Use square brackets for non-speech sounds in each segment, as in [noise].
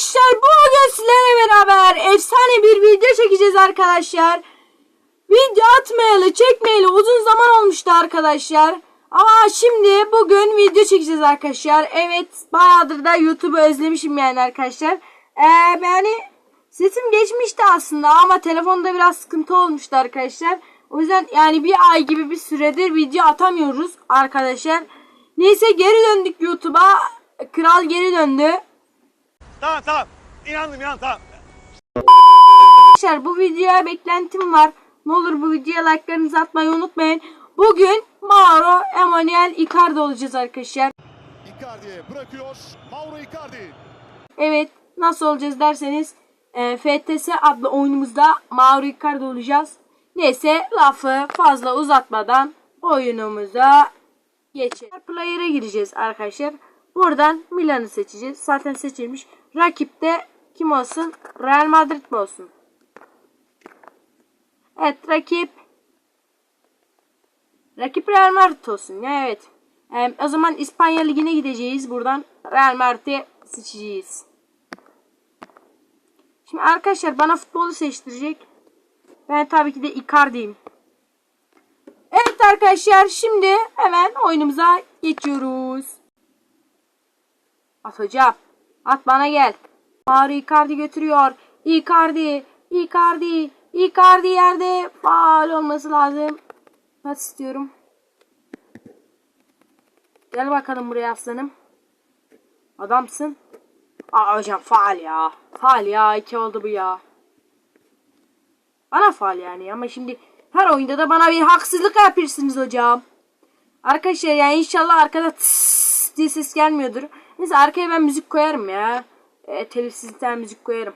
Arkadaşlar bugün sizlerle beraber efsane bir video çekeceğiz arkadaşlar. Video atmayalı çekmeyeli uzun zaman olmuştu arkadaşlar. Ama şimdi bugün video çekeceğiz arkadaşlar. Evet bayağıdır da YouTube'u özlemişim yani arkadaşlar. Ee, yani sesim geçmişti aslında ama telefonda biraz sıkıntı olmuştu arkadaşlar. O yüzden yani bir ay gibi bir süredir video atamıyoruz arkadaşlar. Neyse geri döndük YouTube'a. Kral geri döndü. Tamam tamam. İnandım inandım tamam. Arkadaşlar bu videoya beklentim var. Ne olur bu videoya like'larınızı atmayı unutmayın. Bugün Mauro Emanuel Icardi olacağız arkadaşlar. Icardi'ye bırakıyor. Mauro Icardi. Evet nasıl olacağız derseniz e, FTS adlı oyunumuzda Mauro Icardi olacağız. Neyse lafı fazla uzatmadan oyunumuza geçelim. Player'e gireceğiz arkadaşlar. Buradan Milan'ı seçeceğiz. Zaten seçilmiş. Rakipte kim olsun? Real Madrid mi olsun? Evet rakip Rakip Real Madrid olsun. Ya evet. Ee, o zaman İspanya Ligi'ne gideceğiz. Buradan Real Madrid'i seçeceğiz. Şimdi arkadaşlar bana futbolu seçtirecek. Ben tabii ki de Icardi'yim. Evet arkadaşlar şimdi hemen oyunumuza geçiyoruz. At hocam. At bana gel. Mario Icardi götürüyor. Icardi. Icardi. Icardi yerde. Faal olması lazım. Pas istiyorum. Gel bakalım buraya aslanım. Adamsın. Aa hocam faal ya. Faal ya. iki oldu bu ya. Bana faal yani ama şimdi her oyunda da bana bir haksızlık yapıyorsunuz hocam. Arkadaşlar yani inşallah arkada tıs diye ses gelmiyordur. Neyse arkaya ben müzik koyarım ya. E, telifsiz bir tane müzik koyarım.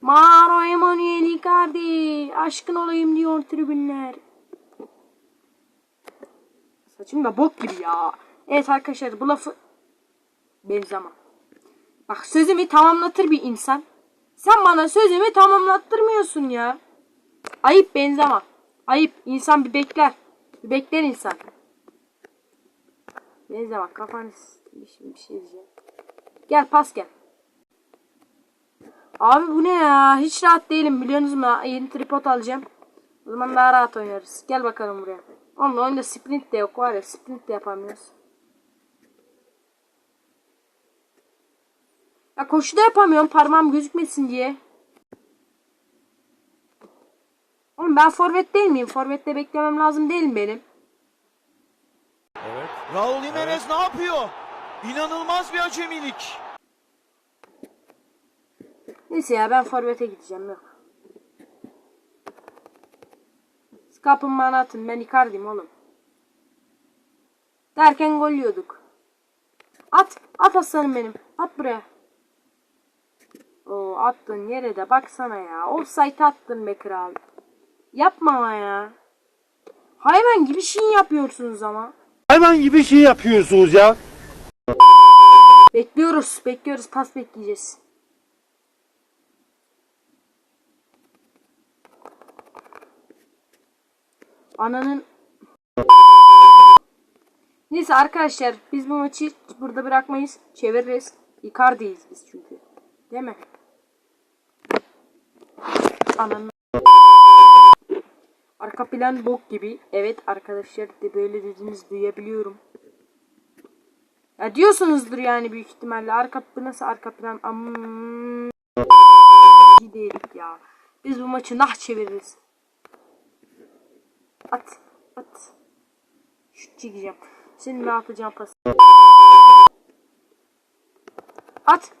Maro Emanuel Icardi. Aşkın olayım diyor tribünler. Saçım da bok gibi ya. Evet arkadaşlar bu lafı Benzema. Bak sözümü tamamlatır bir insan. Sen bana sözümü tamamlattırmıyorsun ya. Ayıp Benzema. Ayıp. İnsan bir bekler. Bir bekler insan. Benzema kafanı s- şimdi bir şey diyeceğim. Gel pas gel. Abi bu ne ya? Hiç rahat değilim biliyorsunuz mu? Yeni tripod alacağım. O zaman daha rahat oynarız. Gel bakalım buraya. Onunla oyunda sprint de yok var ya. Sprint de yapamıyoruz. Ya koşu da yapamıyorum parmağım gözükmesin diye. Oğlum ben forvet değil miyim? Forvette beklemem lazım değil mi benim? Raul Jimenez ne yapıyor? İnanılmaz bir acemilik. Neyse ya ben forvete gideceğim yok. Siz Kapın bana atın ben Icardi'm oğlum. Derken gol yiyorduk. At at aslanım benim. At buraya. Oo attın yere de baksana ya. Offside attın be kral. Yapma ya. Hayvan gibi şey yapıyorsunuz ama. Hayvan gibi şey yapıyorsunuz ya. Bekliyoruz. Bekliyoruz. Pas bekleyeceğiz. Ananın Neyse arkadaşlar biz bu maçı burada bırakmayız. Çeviririz. Icardi'yiz biz çünkü. Değil mi? Ananın Arka plan bok gibi. Evet arkadaşlar de böyle dediğiniz duyabiliyorum. Ya diyorsunuzdur yani büyük ihtimalle arka nasıl arka plan am ya. Biz bu maçı nah çeviririz. At at. Şut çekeceğim. Senin ne yapacağım pas. At.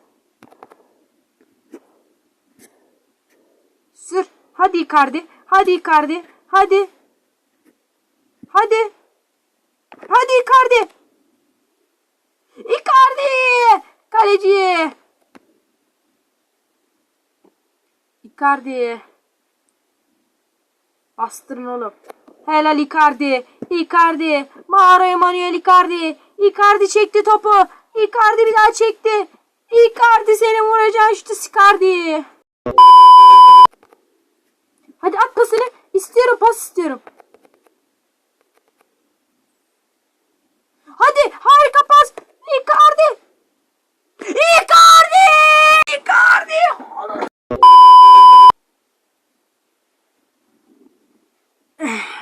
Sür. Hadi Icardi. Hadi Icardi. Hadi. Hadi. Hadi Icardi. Icardi! Kaleci! Icardi. Bastırın oğlum. Helal Icardi. Icardi. Mauro Emanuel Icardi. Icardi çekti topu. Icardi bir daha çekti. Icardi seni vuracağın şutu Icardi. Hadi at pasını. İstiyorum pas istiyorum. Hadi harika pas. Icardi. Icardi. Icardi.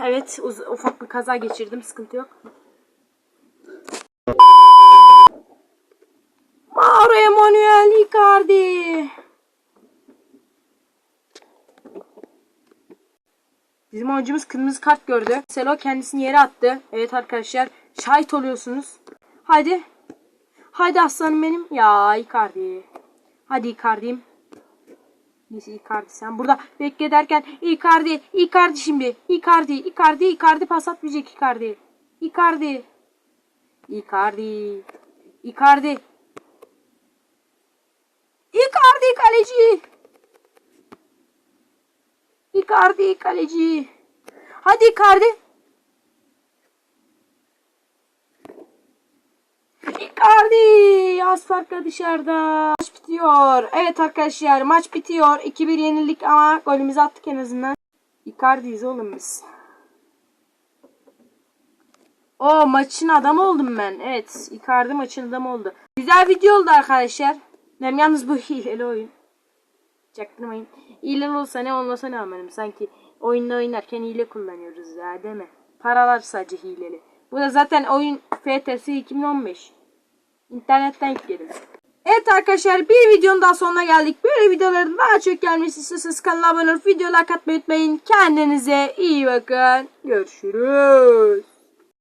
Evet ufak bir kaza geçirdim sıkıntı yok. Mauro Emanuel Icardi. Bizim oyuncumuz kırmızı kart gördü. Selo kendisini yere attı. Evet arkadaşlar şahit oluyorsunuz. Hadi. Hadi aslanım benim. Ya Icardi. Hadi Icardi'm. Neyse Icardi sen burada bekle derken Icardi, Icardi şimdi. Icardi, Icardi, Icardi pas atmayacak Icardi. Icardi. Icardi. Icardi. Icardi kaleci. Icardi kaleci. Hadi Icardi. Icardi. Az farkla dışarıda. Maç bitiyor. Evet arkadaşlar maç bitiyor. 2-1 yenildik ama golümüzü attık en azından. Icardi'yiz oğlum biz. O maçın adamı oldum ben. Evet. Icardi maçın adamı oldu. Güzel video oldu arkadaşlar. Hem yalnız bu [laughs] hileli oyun. Çaktırmayın. Hile olsa ne olmasa ne amarım. Sanki oyunda oynarken hile kullanıyoruz ya değil mi? Paralar sadece hileli. Bu da zaten oyun FTS 2015. İnternetten yükledim. Evet arkadaşlar bir videonun daha sonuna geldik. Böyle videoların daha çok gelmesi istiyorsanız kanala abone olup video like atmayı unutmayın. Kendinize iyi bakın. Görüşürüz.